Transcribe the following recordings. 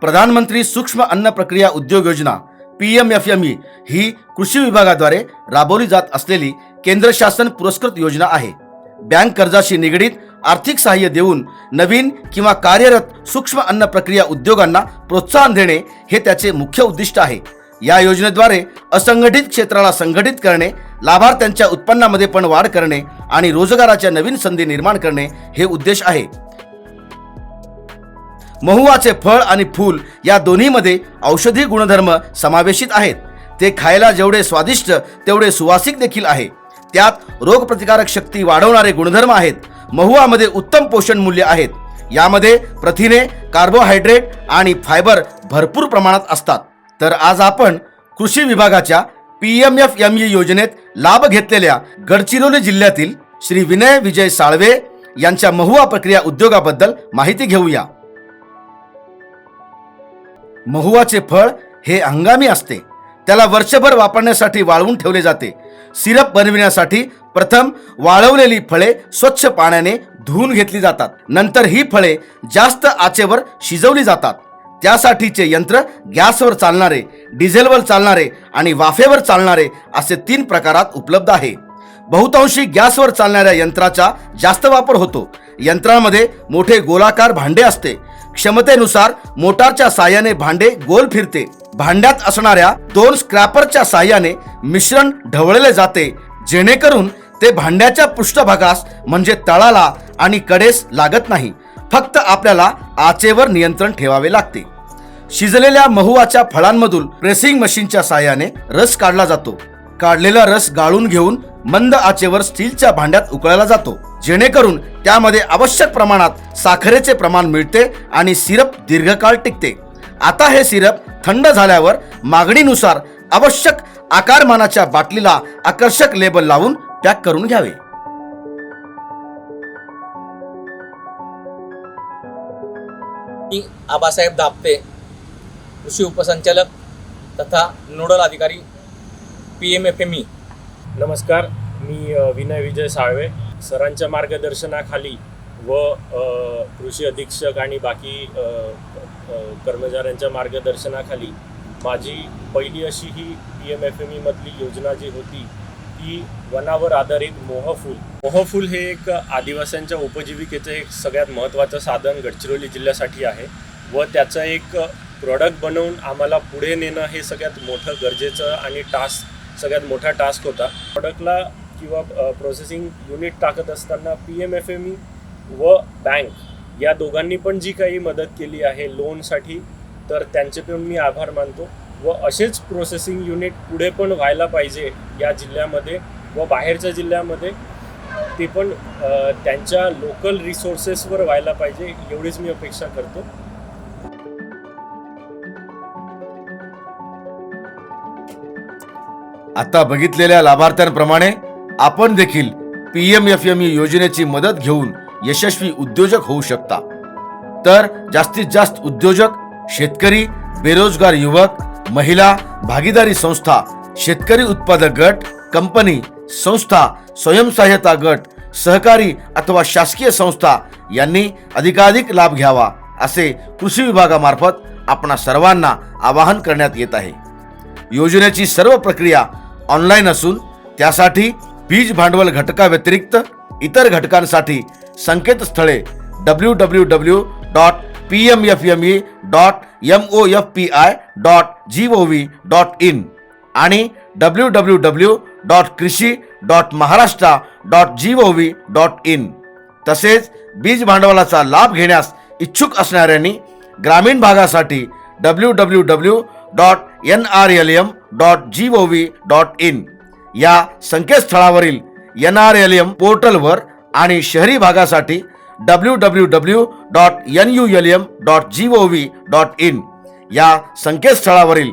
प्रधानमंत्री सूक्ष्म अन्न प्रक्रिया उद्योग योजना P M F M E ही कृषी विभागाद्वारे राबवली जात असलेली केंद्र शासन पुरस्कृत योजना आहे. बँक कर्जाशी निगडीत आर्थिक सहाय्य देऊन नवीन किंवा कार्यरत सूक्ष्म अन्न प्रक्रिया उद्योगांना प्रोत्साहन देणे हे त्याचे मुख्य उद्दिष्ट आहे. या योजनेद्वारे असंघटित क्षेत्राला संघटित करणे लाभार्थ्यांच्या उत्पन्नामध्ये पण वाढ करणे आणि रोजगाराच्या नवीन संधी निर्माण करणे हे उद्देश आहे. महुवाचे फळ आणि फूल या दोन्हीमध्ये औषधी गुणधर्म समावेशित आहेत. ते खायला जेवढे स्वादिष्ट तेवढे सुवासिक देखील आहे. त्यात रोगप्रतिकारक शक्ती वाढवणारे गुणधर्म आहेत. महुवामध्ये उत्तम पोषण मूल्य आहेत. यामध्ये प्रथिने कार्बोहायड्रेट आणि फायबर भरपूर प्रमाणात असतात. तर आज आपण कृषी विभागाच्या P M F M E योजनेत लाभ घेतलेल्या गडचिरोली जिल्ह्यातील श्री विनय विजय साळवे यांच्या महुआ प्रक्रिया उद्योगाबद्दल माहिती घेऊया. महुवाचे फळ हे हंगामी असते. त्याला वर्षभर वापरण्यासाठी वाळवून ठेवले जाते. सिरप बनविण्यासाठी प्रथम वाळवलेली फळे स्वच्छ पाण्याने धुवून घेतली जातात. नंतर ही फळे जास्त आचेवर शिजवली जातात. त्यासाठीचे यंत्र गॅसवर चालणारे डिझेलवर चालणारे आणि वाफेवर चालणारे असे तीन प्रकारात उपलब्ध आहे. बहुतांशी गॅसवर चालणाऱ्या यंत्राचा जास्त वापर होतो. यंत्रामध्ये मोठे गोलाकार भांडे असते. क्षमतेनुसार मोटारच्या साह्याने भांडे गोल फिरते. भांड्यात असणाऱ्या दोन स्क्रॅपरच्या साह्याने मिश्रण ढवळले जाते जेणेकरून ते भांड्याच्या पृष्ठभागास म्हणजे तळाला आणि कडेस लागत नाही. फक्त आपल्याला आचेवर नियंत्रण ठेवावे लागते. शिजलेल्या महुवाच्या फळांमधून प्रेसिंग मशीनच्या साह्याने रस काढला जातो. काढलेला रस गाळून घेऊन मंद आचेवर स्टीलच्या भांड्यात उकळला जातो. जेणेकरून त्यामध्ये आवश्यक प्रमाणात साखरेचे प्रमाण मिळते आणि सिरप दीर्घकाळ टिकते. आता हे सिरप थंड झाल्यावर मागणीनुसार आवश्यक आकारमानाच्या बाटलीला आकर्षक लेबल लावून पॅक करून घ्यावे. मी आबासाहेब दापते कृषी उपसंचालक तथा नोडल अधिकारी P M F M E नमस्कार. मी विनय विजय साळवे सरांच्या मार्गदर्शनाखाली व कृषी अधीक्षक आणि बाकी कर्मचाऱ्यांच्या मार्गदर्शनाखाली माझी पहिली अशी ही पी एम एफ एम ईमधली योजना जी होती ती वनावर आधारित मोहफूल मोहफूल हे एक आदिवासींच्या उपजीविकेचं एक सगळ्यात महत्त्वाचं साधन गडचिरोली जिल्ह्यासाठी आहे व त्याचं एक प्रॉडक्ट बनवून आम्हाला पुढे नेणं हे सगळ्यात मोठं गरजेचं आणि टास्क सगळ्यात मोठा टास्क होता. प्रॉडक्टला किंवा प्रोसेसिंग युनिट टाकत असताना P M F M E व बँक या दोघांनी पण जी काही मदत केली आहे लोनसाठी तर त्यांचे पण मी आभार मानतो. व असेच प्रोसेसिंग युनिट पुढे पण व्हायला पाहिजे या जिल्ह्यामध्ये व बाहेरच्या जिल्ह्यामध्ये ते पण त्यांच्या लोकल रिसोर्सेसवर व्हायला पाहिजे एवढीच मी अपेक्षा करतो. आता बघितलेल्या लाभार्थ्यांप्रमाणे आपण देखील P M F M E योजनेची मदत घेऊन यशस्वी उद्योजक होऊ शकता. तर जास्तीत जास्त उद्योजक शेतकरी बेरोजगार युवक महिला भागीदारी संस्था शेतकरी उत्पादक गट कंपनी संस्था स्वयंसहाय्यता गट सहकारी अथवा शासकीय संस्था यांनी अधिकाधिक लाभ घ्यावा असे कृषी विभागामार्फत आपणा सर्वांना आवाहन करण्यात येत आहे. योजनेची सर्व प्रक्रिया ऑनलाईन असून त्यासाठी बीज भांडवल घटकाव्यतिरिक्त इतर घटकांसाठी संकेतस्थळे W W W dot P M F M E dot M O F P I dot G O V dot in आणि W W W dot krishi dot Maharashtra dot G O V dot in तसेच बीज भांडवलाचा लाभ घेण्यास इच्छुक असणाऱ्यांनी ग्रामीण भागासाठी W W W dot N R L M dot G O V dot in या संकेतस्थळावरील एन आर एल एम पोर्टलवर आणि शहरी भागासाठी W W W dot N U L M dot G O V dot in या संकेतस्थळावरील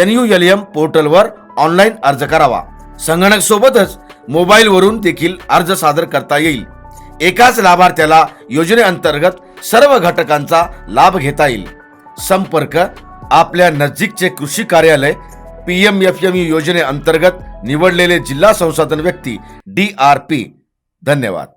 N U L M पोर्टलवर online अर्ज करावा. संगणक सोबतच मोबाईलवरून देखील अर्ज सादर करता येईल. एकाच लाभार्थ्याला योजनेअंतर्गत सर्व घटकांचा लाभ घेता येईल. संपर्क आपल्या नजीकचे कृषी कार्यालय पी एम एफ एम योजनेअंतर्गत निवडलेले जिल्हा संसाधन व्यक्ती डी आर पी. धन्यवाद.